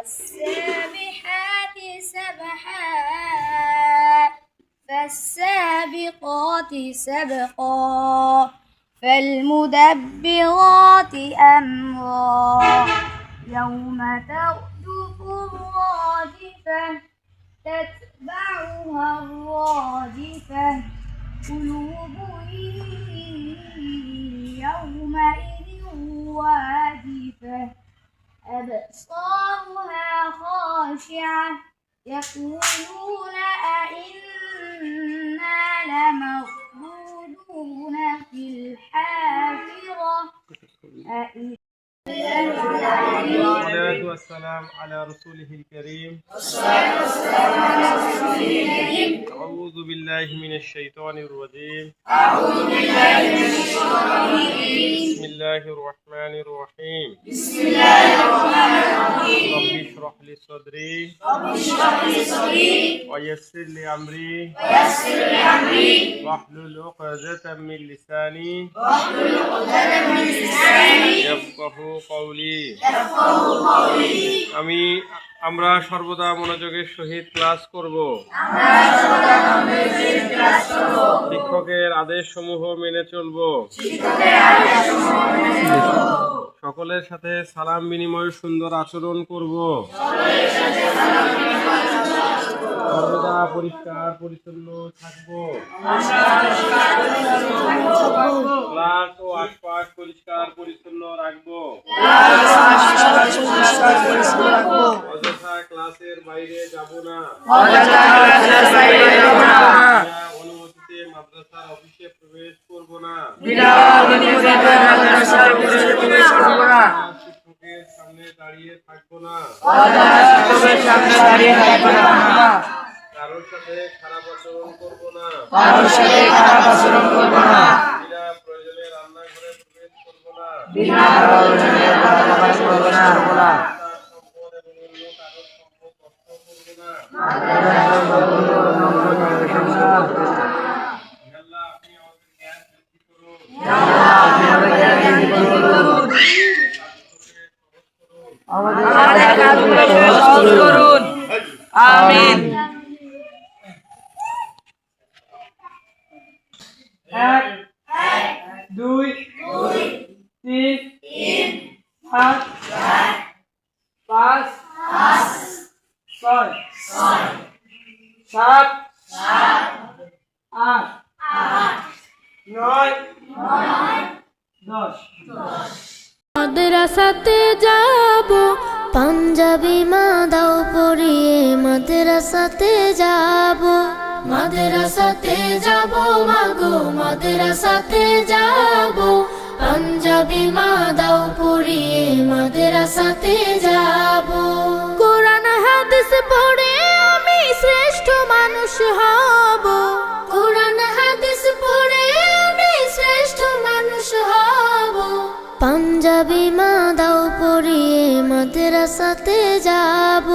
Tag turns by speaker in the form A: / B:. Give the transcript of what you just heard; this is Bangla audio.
A: والسابحات سبحا فالسابقات سبقا فالمدبرات أمرا. يوم ترجف الراجفة تتبعها الراجفة. قلوب يومئذ واجفة. أبصار يقولون أئنا لمردودون في الحافرة؟ أئنا
B: والصلاة والسلام على رسوله الكريم. أعوذ بالله من الشيطان الرجيم. أعوذ بالله من الشيطان الرجيم. بسم الله الرحمن الرحيم. بسم الله الرحمن الرحيم. رب اشرح لي صدري. رب اشرح لي صدري. ويسر لي أمري. ويسر لي أمري. واحلل عقدة من لساني. واحلل عقدة من لساني. يفقهوا قولي. يفقهوا قولي. أمين. আমরা সর্বদা মনোযোগের সহিত ক্লাস করব। শিক্ষকের আদেশ সমূহ মেনে চলব। সকলের সাথে সালাম বিনিময় সুন্দর আচরণ করব। সর্বদা পরিষ্কার পরিচ্ছন্ন থাকব। ক্লাস ও আশপাশ পরিষ্কার পরিচ্ছন্ন রাখব। অযথা ক্লাসের বাইরে যাব না। অনুমতিতে মাদ্রাসার অফিসে প্রবেশ করব না। বিনা অনুমতিতে মাদ্রাসার অফিসে প্রবেশ করব না। শিক্ষকের সামনে দাঁড়িয়ে থাকব না। অযথা শিক্ষকের সামনে দাঁড়িয়ে থাকব না। কারোর সাথে খারাপ আচরণ করব না। কারোর সাথে খারাপ আচরণ করব না। বিনা প্রয়োজনে রান্নাঘরে প্রবেশ
C: করব না। তার সম্পদ আমিন। এক দুই তিন চার আট। নয়। দশ।
D: মাদ্রাসাতে যাব পাঞ্জাবি মাদাও পরিয়ে মাদ্রাসাতে যাব। মাদ্রাসাতে যাব মাগো মাদ্রাসাতে যাব। পাঞ্জাবি মাদাও পরিয়ে মাদ্রাসাতে যাব। মানুষ হব। কোরআন হাদিস পড়ে আমি শ্রেষ্ঠ মানুষ হব। পাঞ্জাবি মাদাও পরিয়ে মাদ্রাসাতে যাব।